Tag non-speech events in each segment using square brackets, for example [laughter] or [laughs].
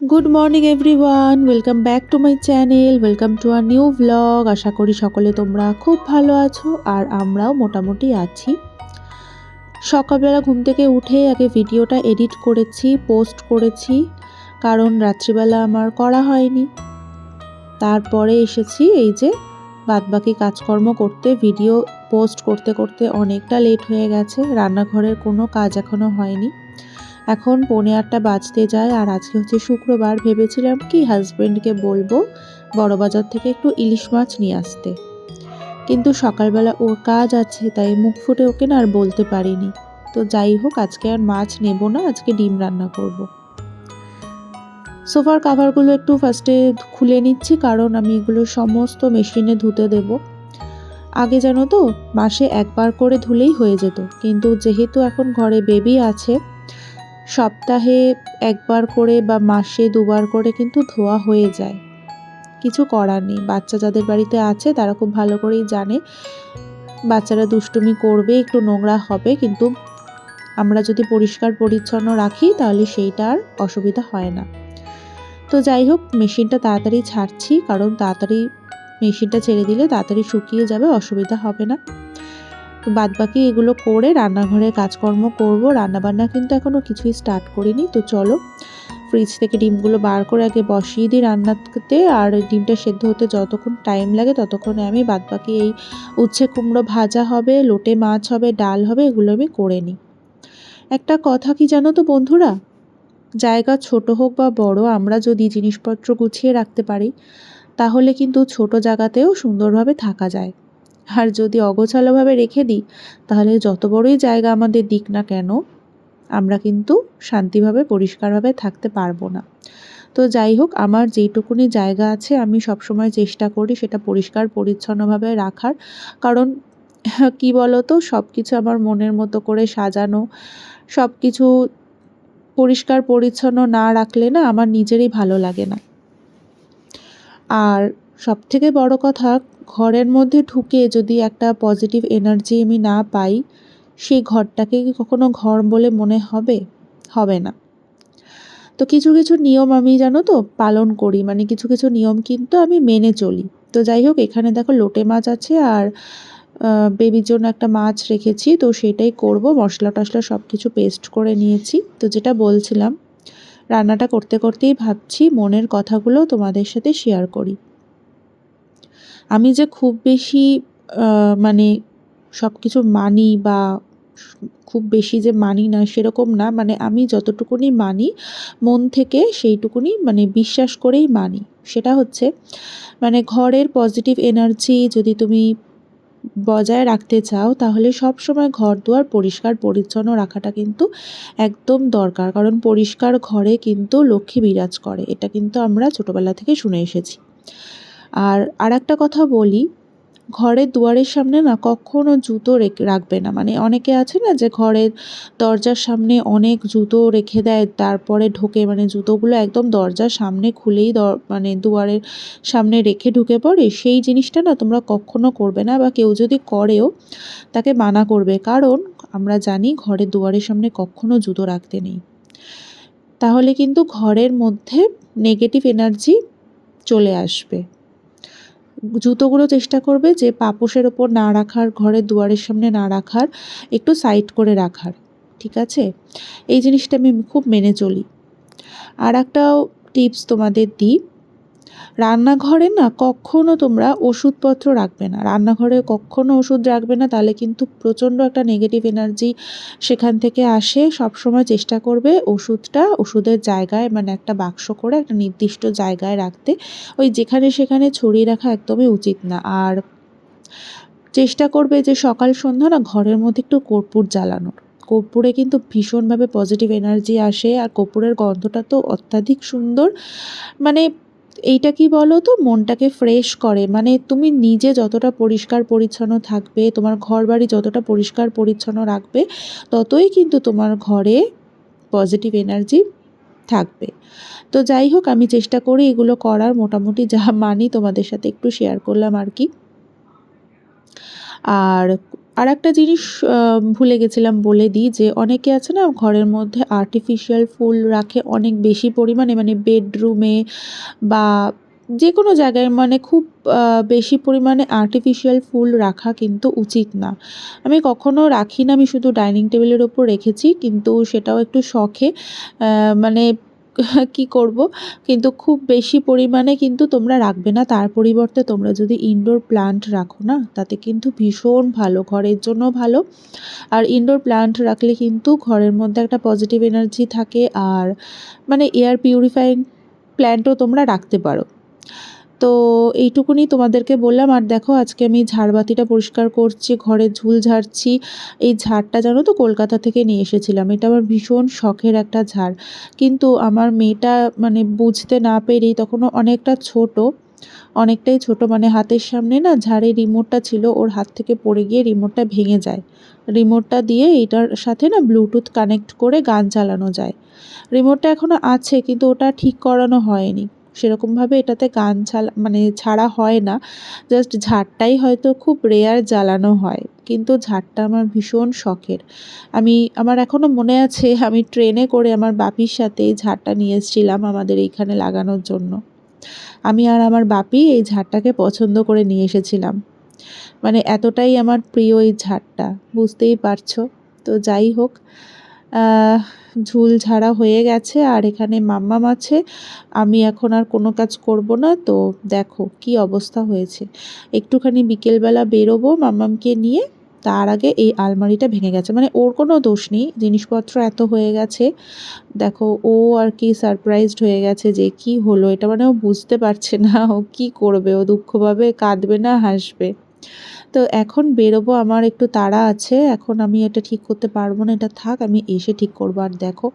Good morning everyone welcome back to my channel welcome to our new blog আশা করি সকলে তোমরা খুব ভালো আছো আর আমরাও মোটামুটি আছি। সকালবেলা ঘুম থেকে উঠে আগে ভিডিওটা এডিট করেছি পোস্ট করেছি, কারণ রাত্রিবেলা আমার করা হয়নি। তারপরে এসেছি এই যে বাদবাকি কাজকর্ম করতে ভিডিও পোস্ট করতে করতে অনেকটা লেট হয়ে গেছে। রান্নাঘরের কোনো কাজ এখনও হয়নি। এখন পৌনে আটটা বাজতে যায় আর আজকে হচ্ছে শুক্রবার ভেবেছিলাম কি হাজব্যান্ডকে বলব বড়বাজার থেকে একটু ইলিশ মাছ নিয়ে আসতে। কিন্তু সকালবেলা ওর কাজ আছে, তাই মুখ ফুটে ওকে না আর বলতে পারিনি। তো যাই হোক, আজকে আর মাছ নেব না, আজকে ডিম রান্না করব। সোফার কাভারগুলো একটু ফার্স্টে খুলে নিচ্ছি, কারণ আমি এগুলো সমস্ত মেশিনে ধুতে দেব। আগে জানো তো, মাসে একবার করে ধুলেই হয়ে যেত। কিন্তু যেহেতু এখন ঘরে বেবি আছে সপ্তাহে একবার করে বা মাসে দুবার করে কিন্তু ধোয়া হয়ে যায়। কিছু করার নেই। বাচ্চা যাদের বাড়িতে আছে, তারা খুব ভালো করেই জানে। বাচ্চারা দুষ্টুমি করবে, একটু নোংরা হবে, কিন্তু আমরা যদি পরিষ্কার পরিচ্ছন্ন রাখি, তাহলে সেইটা আর অসুবিধা হয় না। তো যাই হোক, মেশিনটা তাড়াতাড়ি ছাড়ছি, কারণ তাড়াতাড়ি মেশিনটা ছেড়ে দিলে তাড়াতাড়ি শুকিয়ে যাবে, অসুবিধা হবে না। বাদ বাকি এগুলো করে রান্নাঘরে কাজকর্ম করব। রান্নাবান্না কিন্তু এখনও কিছুই স্টার্ট করিনি। তো চলো ফ্রিজ থেকে ডিমগুলো বার করে আগে বসিয়ে দিই রান্নাতে। আর ডিমটা সেদ্ধ হতে যতক্ষণ টাইম লাগে ততক্ষণে আমি বাদ বাকি এই উচ্ছে কুমড়ো ভাজা হবে, লোটে মাছ হবে, ডাল হবে, এগুলো আমি করে নিই। একটা কথা কি জানো তো বন্ধুরা? জায়গা ছোট হোক বা বড়, আমরা যদি জিনিসপত্র গুছিয়ে রাখতে পারি, তাহলে কিন্তু ছোট জায়গাতেও সুন্দরভাবে থাকা যায়। আর যদি অগোছালোভাবে রেখে দিই, তাহলে যত বড়ই জায়গা আমাদের দিক না কেন, আমরা কিন্তু শান্তিভাবে, পরিষ্কারভাবে থাকতে পারব না। তো যাই হোক, আমার যেইটুকুনি জায়গা আছে, আমি সবসময় চেষ্টা করি সেটা পরিষ্কার, পরিচ্ছন্নভাবে রাখার। কারণ, কি বলো তো সব কিছু আমার মনের মতো করে সাজানো সব কিছু পরিষ্কার, পরিচ্ছন্ন না রাখলে না আমার নিজেরই ভালো লাগে না। আর সব থেকে বড় কথা ঘরের মধ্যে ঢুকে যদি একটা পজিটিভ এনার্জি আমি না পাই, সেই ঘরটাকে কি কখনো ঘর বলে মনে হবে? হবে না। তো কিছু কিছু নিয়ম আমি জানো তো পালন করি মানে কিছু কিছু নিয়ম কিন্তু আমি মেনে চলি। তো যাই হোক, এখানে দেখো লোটে মাছ আছে আর বেবির জন্য একটা মাছ রেখেছি, তো সেটাই করব। মশলা টশলা সব কিছু পেস্ট করে নিয়েছি। তো যেটা বলছিলাম, রান্নাটা করতে করতেই ভাবছি, মনের কথাগুলো তোমাদের সাথে শেয়ার করি। আমি যে খুব বেশি মানে সব কিছু মানি বা খুব বেশি যে মানি না সেরকম না মানে আমি যতটুকুনি মানি, মন থেকে সেইটুকুনি মানে বিশ্বাস করেই মানি। সেটা হচ্ছে মানে ঘরের পজিটিভ এনার্জি যদি তুমি বজায় রাখতে চাও, তাহলে সব সময় ঘর দুয়ার পরিষ্কার পরিচ্ছন্ন রাখাটা কিন্তু একদম দরকার। কারণ পরিষ্কার ঘরে কিন্তু লক্ষ্মী বিরাজ করে। এটা কিন্তু আমরা ছোটোবেলা থেকে শুনে এসেছি। আর আর একটা কথা বলি, ঘরের দুয়ারের সামনে না কখনো জুতো রেখে, রাখবে না। মানে অনেকে আছে না যে ঘরের দরজার সামনে অনেক জুতো রেখে দেয়, তারপরে ঢোকে মানে জুতোগুলো একদম দরজার সামনে খুলেই মানে দুয়ারের সামনে রেখে ঢুকে পড়ে, সেই জিনিসটা না তোমরা কখনো করবে না বা কেউ যদি করেও তাকে মানা করবে। কারণ আমরা জানি ঘরের দুয়ারের সামনে কখনো জুতো রাখতে নেই। তাহলে কিন্তু ঘরের মধ্যে নেগেটিভ এনার্জি চলে আসবে। জুতোগুলো চেষ্টা করবে যে পাপোশের ওপর না রাখার, ঘরের দুয়ারের সামনে না রাখার, একটু সাইড করে রাখার, ঠিক আছে? এই জিনিসটা আমি খুব মেনে চলি। আর একটাও টিপস তোমাদের দিই। রান্নাঘরে না কখনও তোমরা ওষুধপত্র রাখবে না। রান্নাঘরে কখনও ওষুধ রাখবে না, তাহলে কিন্তু প্রচণ্ড একটা নেগেটিভ এনার্জি সেখান থেকে আসে। সবসময় চেষ্টা করবে ওষুধটা ওষুধের জায়গায় মানে একটা বাক্স করে একটা নির্দিষ্ট জায়গায় রাখতে। ওই যেখানে সেখানে ছড়িয়ে রাখা একদমই উচিত না। আর চেষ্টা করবে যে সকাল সন্ধ্যা না ঘরের মধ্যে একটু কর্পূর জ্বালানোর। কর্পূরে কিন্তু ভীষণভাবে পজিটিভ এনার্জি আসে। আর কর্পূরের গন্ধটা তো অত্যাধিক সুন্দর। মানে এইটা কি বলো তো? মনটাকে ফ্রেশ করে। মানে তুমি নিজে যতটা পরিষ্কার পরিচ্ছন্ন থাকবে, তোমার ঘর বাড়ি যতটা পরিষ্কার পরিচ্ছন্ন রাখবে, ততই কিন্তু তোমার ঘরে পজিটিভ এনার্জি থাকবে। তো যাই হোক, আমি চেষ্টা করি এগুলো করার মোটামুটি যা মানি তোমাদের সাথে একটু শেয়ার করলাম আর কি। আর আর একটা জিনিস ভুলে গেছিলাম বলে দিই যে অনেকে আছে না, ঘরের মধ্যে আর্টিফিশিয়াল ফুল রাখে অনেক বেশি পরিমাণে মানে বেডরুমে বা যে কোনো জায়গায় মানে খুব বেশি পরিমাণে আর্টিফিশিয়াল ফুল রাখা কিন্তু উচিত না। আমি কখনো রাখি না, আমি শুধু ডাইনিং টেবিলের ওপর রেখেছি, কিন্তু সেটাও একটু শখে মানে [laughs] কি করব? কিন্তু খুব বেশি পরিমাণে কিন্তু তোমরা রাখবে না। তার পরিবর্তে তোমরা যদি ইনডোর প্লান্ট রাখো না, তাতে কিন্তু ভীষণ ভালো, ঘরের জন্য ভালো। আর ইনডোর প্লান্ট রাখলে কিন্তু ঘরের মধ্যে একটা পজিটিভ এনার্জি থাকে। আর মানে এয়ার পিউরিফাইং প্ল্যান্টও তোমরা রাখতে পারো। তো এইটুকুনি তোমাদেরকে বললাম। আর দেখো, আজকে আমি ঝাড়বাতিটা পরিষ্কার করছি ঘরের ঝুল ঝাড়ছি। এই ঝাড়টা জানো তো, কলকাতা থেকে নিয়ে এসেছিলাম। এটা আমার ভীষণ শখের একটা ঝাড়। কিন্তু আমার মেয়েটা মানে বুঝতে না পেরেই তখনও অনেকটা ছোট, অনেকটাই ছোট। মানে হাতের সামনে না ঝাড়ের রিমোটটা ছিল, ওর হাত থেকে পড়ে গিয়ে রিমোটটা ভেঙে যায়। রিমোটটা দিয়ে এটার সাথে না ব্লুটুথ কানেক্ট করে গান চালানো যায়। রিমোটটা এখনও আছে, কিন্তু ওটা ঠিক করানো হয়নি। সেরকমভাবে এটাতে গান ছালা মানে ছাড়া হয় না। জাস্ট ঝাড়টাই হয়তো খুব রেয়ার জ্বালানো হয়, কিন্তু ঝাড়টা আমার ভীষণ শখের। আমি, আমার এখনও মনে আছে, আমি ট্রেনে করে আমার বাপির সাথে এই ঝাড়টা নিয়ে এসেছিলাম আমাদের এইখানে লাগানোর জন্য। আমি আর আমার বাপি এই ঝাড়টাকে পছন্দ করে নিয়ে এসেছিলাম। মানে এতটাই আমার প্রিয় এই ঝাড়টা, বুঝতেই পারছ? তো যাই হোক ঝুল ঝাড়া হয়ে গেছে আর এখানে মাম্মাম আছে। আমি এখন আর কোনো কাজ করব না। তো দেখো কি অবস্থা হয়েছে। একটুখানি বিকেলবেলা বেরোবো মাম্মামকে নিয়ে। তার আগে এই আলমারিটা ভেঙে গেছে। মানে ওর কোনো দোষ নেই। জিনিসপত্র এত হয়ে গেছে। দেখো ও আর কি সারপ্রাইজড হয়ে গেছে যে কি হলো। এটা মানে ও বুঝতে পারছে না। ও কি করবে? ও দুঃখ পাবে কাঁদবে না, হাসবে? তো এখন বেরোবো, আমার একটু তাড়া আছে, এখন আমি এটা ঠিক করতে পারব না, এটা থাক, আমি এসে ঠিক করব। আর দেখো,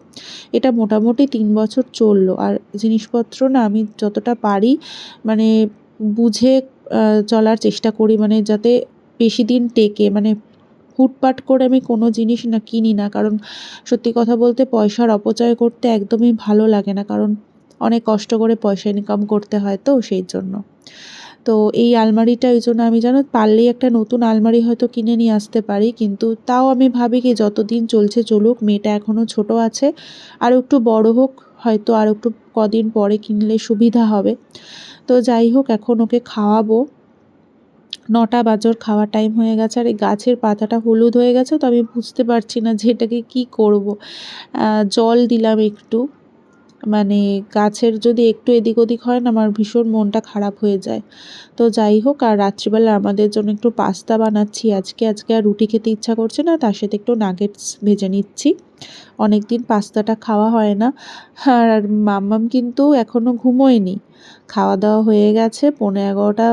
এটা মোটামুটি তিন বছর চলল, আর জিনিসপত্র না আমি যতটা পারি মানে বুঝে চলার চেষ্টা করি মানে যাতে বেশি দিন টেকে মানে হুটপাট করে আমি কোনো জিনিস না কিনি না, কারণ সত্যি কথা বলতে পয়সার অপচয় করতে একদমই ভালো লাগে না, কারণ অনেক কষ্ট করে পয়সা ইনকাম করতে হয় তো, সেই জন্য। তো এই আলমারিটা ওই জন্য আমি জানো পারলেই একটা নতুন আলমারি হয়তো কিনে নিয়ে আসতে পারি, কিন্তু তাও আমি ভাবি কি যতদিন চলছে চলুক, মেয়েটা এখনও ছোট আছে, আর একটু বড় হোক, হয়তো আর একটু কদিন পরে কিনলে সুবিধা হবে। তো যাই হোক, এখন ওকে খাওয়াবো। নটা বাজর খাওয়ার টাইম হয়ে গেছে, আর এই গাছের পাতাটা হলুদ হয়ে গেছে, তো আমি বুঝতে পারছি না যে এটাকে কী করব। জল দিলাম একটু। মানে গাছের যদি একটু এদিক ওদিক হয় না, আমার ভীষণ মনটা খারাপ হয়ে যায়। তো যাই হোক, আর রাত্রিবেলা আমাদের জন্য একটু পাস্তা বানাচ্ছি আজকে। আজকে আর রুটি খেতে ইচ্ছা করছে না, তার সাথে একটু নাগেটস ভেজে নিচ্ছি। অনেক দিন পাস্তাটা খাওয়া হয় না। আর মাম্মাম কিন্তু এখনও ঘুমোয়নি। খাওয়া দাওয়া হয়ে গেছে পনেরো এগারোটা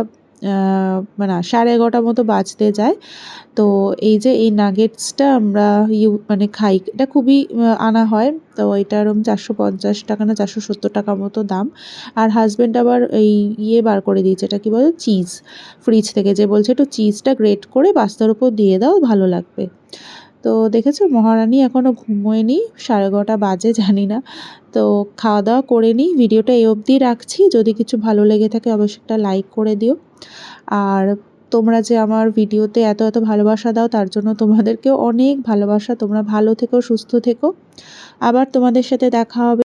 মানে সাড়ে এগারোটার মতো বাঁচতে যায়। তো এই যে এই নাগেটসটা আমরা ইউ মানে খাই, এটা খুবই আনা হয়। তো এটা এরকম চারশো পঞ্চাশ টাকা না চারশো সত্তর টাকা মতো দাম। আর হাজব্যান্ড আবার এই ইয়ে বার করে দিয়েছে, এটা কি বলে? চিজ ফ্রিজ থেকে যে বলছে, একটু চিজটা গ্রেট করে বাস্তার উপর দিয়ে দাও, ভালো লাগবে। তো দেখেছ, মহারানী এখনও ঘুমোয়নি, সাড়ে এগারোটা বাজে, জানি না। তো খাওয়া দাওয়া করে নিই, ভিডিওটা এই অবধি রাখছি। যদি কিছু ভালো লেগে থাকে, অবশ্যই একটা লাইক করে দিও। আর তোমরা যে আমার ভিডিওতে এত এত ভালোবাসা দাও, তার জন্য তোমাদেরকেও অনেক ভালোবাসা। তোমরা ভালো থেকো, সুস্থ থেকো। আবার তোমাদের সাথে দেখা হবে।